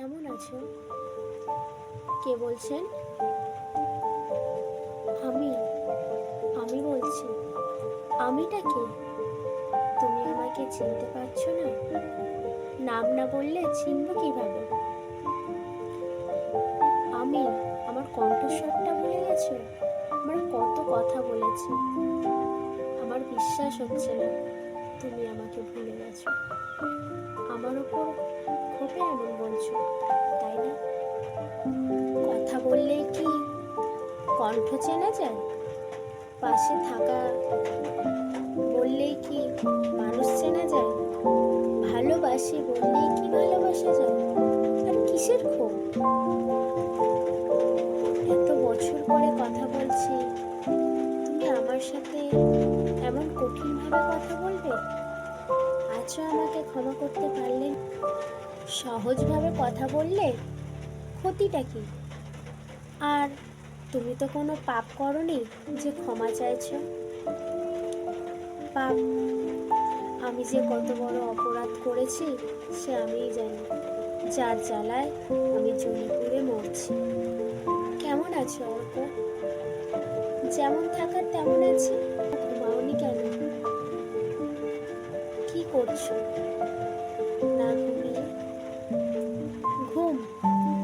কেমন আছো? কে বলছেন? আমি আমি বলছি, আমিটা কে? তুমি আমাকে চিনতে পারছ না? নাম না বললে চিনব কীভাবে? আমি, আমার কণ্ঠস্বরটা ভুলে গেছো? আমরা কত কথা বলেছি। আমার বিশ্বাস হচ্ছে না তুমি আমাকে ভুলে গেছো। আমার ওপর ক্ষোভে এমন বলছো? তাই না? কথা বললে কি কণ্ঠ চেনা যায়? পাশে থাকা বললেই কি মানুষ চেনা যায়? ভালোবাসি বললেই কি ভালোবাসা যায়? আর কিসের ক্ষোভ? এত বছর পরে কথা বলছি, তুমি আমার সাথে এমন কঠিনভাবে কথা বলবে? আজও আমাকে ক্ষমা করতে পারলে সহজভাবে কথা বললে ক্ষতিটা কি? আর তুমি তো কোনো পাপ করনি যে ক্ষমা চাইছ। পাপ, আমি যে কত বড় অপরাধ করেছি, সে আমিই জানি। যার জ্বালায় আমি জ্বলে পুড়ে মরছি। কেমন আছো, অর্ক? যেমন থাকার তেমন আছি। ঘুমাওনি কেন? কি করছ?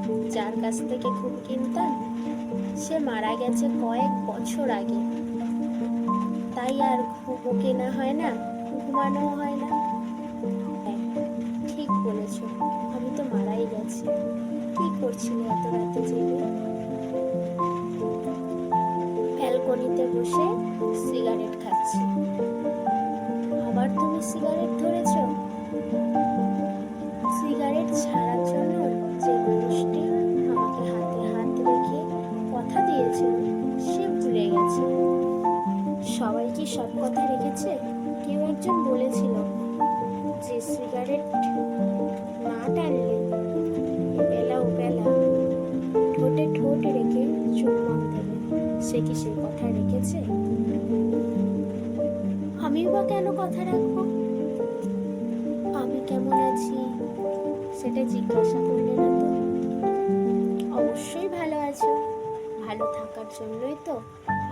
ঘুম যার কাছ থেকে ঘুম কিনতাম সে মারা গেছে কয়েক বছর আগে। তাই আর ঘুমও কেনা হয় না ঘুমানো হয় না। হ্যাঁ, ঠিক বলেছ আমি তো মারাই গেছি। কি করছিলে এত রাতে জেগে? ব্যালকনিতে বসে সিগারেট খাচ্ছি। আবার তুমি সিগারেট ধরেছ? সিগারেট ছাড়ার সব কথা রেখেছে, কেউ একজন বলেছিল, যে সিগারেট না টানলে বেলা বেলা ঠোঁটে ঠোঁট রেখে চুম্বন দেবে সে কি সে কথা রেখেছে? আমিও বা কেন কথা রাখব? আমি কেমন আছি? সেটা জিজ্ঞাসা করলে না তো। অবশ্যই ভালো আছো। ভালো থাকার জন্যই তো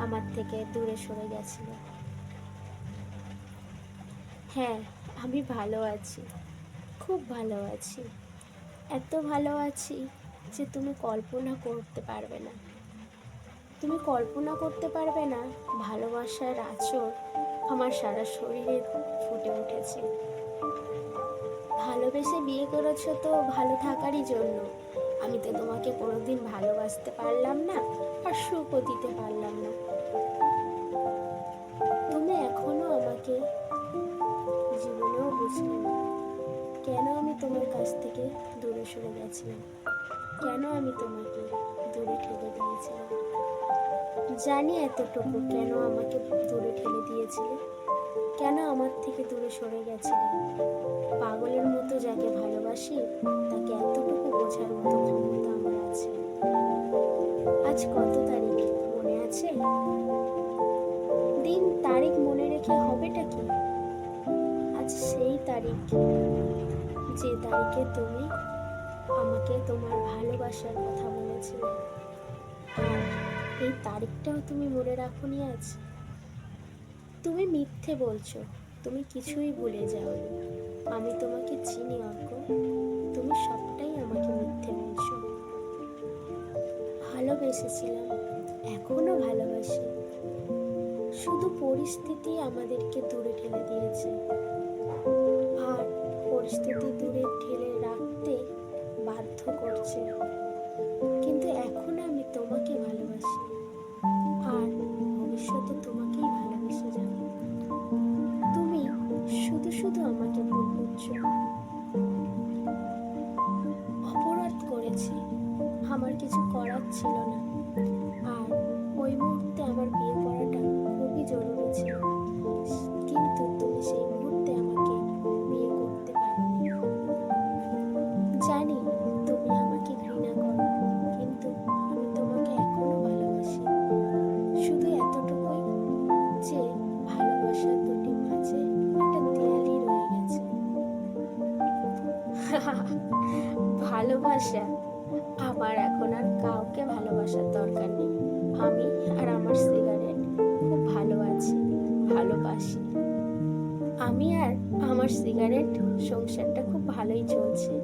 আমার থেকে দূরে সরে গেছিল। হ্যাঁ আমি ভালো আছি। খুব ভালো আছি। এত ভালো আছি যে তুমি কল্পনা করতে পারবে না। তুমি কল্পনা করতে পারবে না ভালোবাসার আচর আমার সারা শরীরে ফুটে উঠেছে। ভালোবেসে বিয়ে করেছ তো ভালো থাকারই জন্য। আমি তো তোমাকে কোনোদিন ভালোবাসতে পারলাম না আর সুখও দিতে পারলাম না। তুমি এখনও আমাকে জীবনেও বুঝলে না কেন আমি তোমার কাছ থেকে দূরে সরে গেছিলাম? কেন আমি তোমাকে দূরে ঠেলে দিয়েছিলাম? জানি এতটুকু কেন আমাকে দূরে ঠেলে দিয়েছিলে। কেন আমার থেকে দূরে সরে গেছিলে? পাগলের মতো যাকে ভালোবাসি, তাকে এতটুকু বোঝার মতো ক্ষমতা আমার আছে। আজ কত তারিখ মনে আছে? দিন তারিখ মনে রেখে হবেটা কি? আজ সেই তারিখ যে তারিখে তুমি আমাকে তোমার ভালোবাসার কথা বলেছিলে। আর এই তারিখটাও তুমি মনে রাখোনি আজ? তুমি মিথ্যে বলছো, তুমি কিছুই ভুলে যাও আমি তোমাকে চিনি, অর্ক। তুমি সবটাই আমাকে মিথ্যে বলছো। ভালোবেসেছিলাম, এখনও ভালোবাসি। শুধু পরিস্থিতি আমাদেরকে দূরে ঠেলে দিয়েছে। পরিস্থিতি দূরে ঠেলে রাখতে বাধ্য করছে। কিন্তু এখন আমি তোমাকে ভালোবাসি। আর ভবিষ্যতে তোমাকেই ভালোবেসে যাব। তুমি শুধু শুধু আমাকে ভুল করছ অপরাধ করেছি। আমার কিছু করার ছিল না। আর ওই মুহূর্তে আমার বিয়ে করাটা খুবই জরুরি ছিল। কিন্তু তুমি সেই ভালোবাসা। আমার এখন আর কাউকে ভালোবাসার দরকার নেই। আমি আর আমার সিগারেট খুব ভালো আছি ভালোবাসি। আমি আর আমার সিগারেট সংসারটা খুব ভালোই চলছে।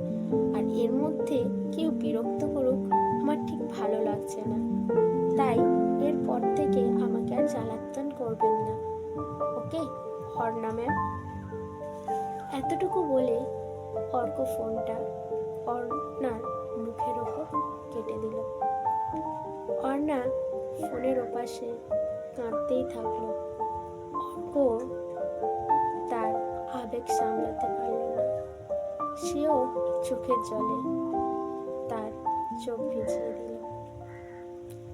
আর এর মধ্যে কেউ বিরক্ত করুক, আমার ঠিক ভালো লাগছে না। তাই এরপর থেকে আমাকে আর জ্বালাতন করবেন না। ওকে? অর্ণা ম্যাম এতটুকু বলে অর্ক ফোনটা অর্ণার মুখের ওপর কেটে দিল। অর্ণা ফোনের ওপাশে কাঁদতেই থাকল। অর্ক তার আবেগ সামলাতে পারল না। সেও চোখের জলে তার চোখ ভিজিয়ে দিল।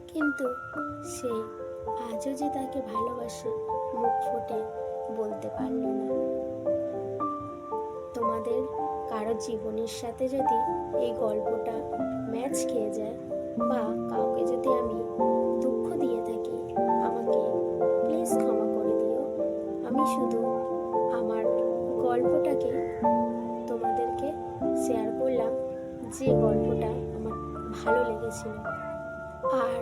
কিন্তু সে আজও যে তাকে ভালোবাসে, মুখ ফুটে বলতে পারল না। তোমাদের কারও জীবনের সাথে যদি এই গল্পটা ম্যাচ খেয়ে যায় বা কাউকে যদি আমি দুঃখ দিয়ে থাকি, আমাকে প্লিজ ক্ষমা করে দিও। আমি শুধু আমার গল্পটাকে তোমাদেরকে শেয়ার করলাম যে গল্পটা আমার ভালো লেগেছিল। আর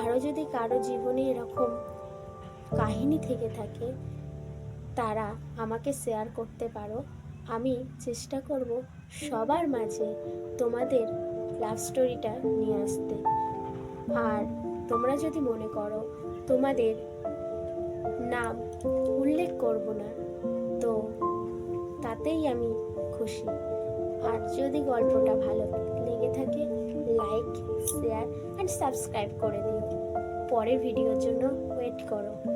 আরও যদি কারও জীবনে এরকম কাহিনী থেকে থাকে, তারা আমাকে শেয়ার করতে পারো। আমি চেষ্টা করব সবার মাঝে তোমাদের লাভ স্টোরিটা নিয়ে আসতে। আর তোমরা যদি মনে করো তোমাদের নাম উল্লেখ করব না, তো তাতেই আমি খুশি। আর যদি গল্পটা ভালো লেগে থাকে লাইক শেয়ার অ্যান্ড সাবস্ক্রাইব করে দিও। পরের ভিডিওর জন্য ওয়েট করো।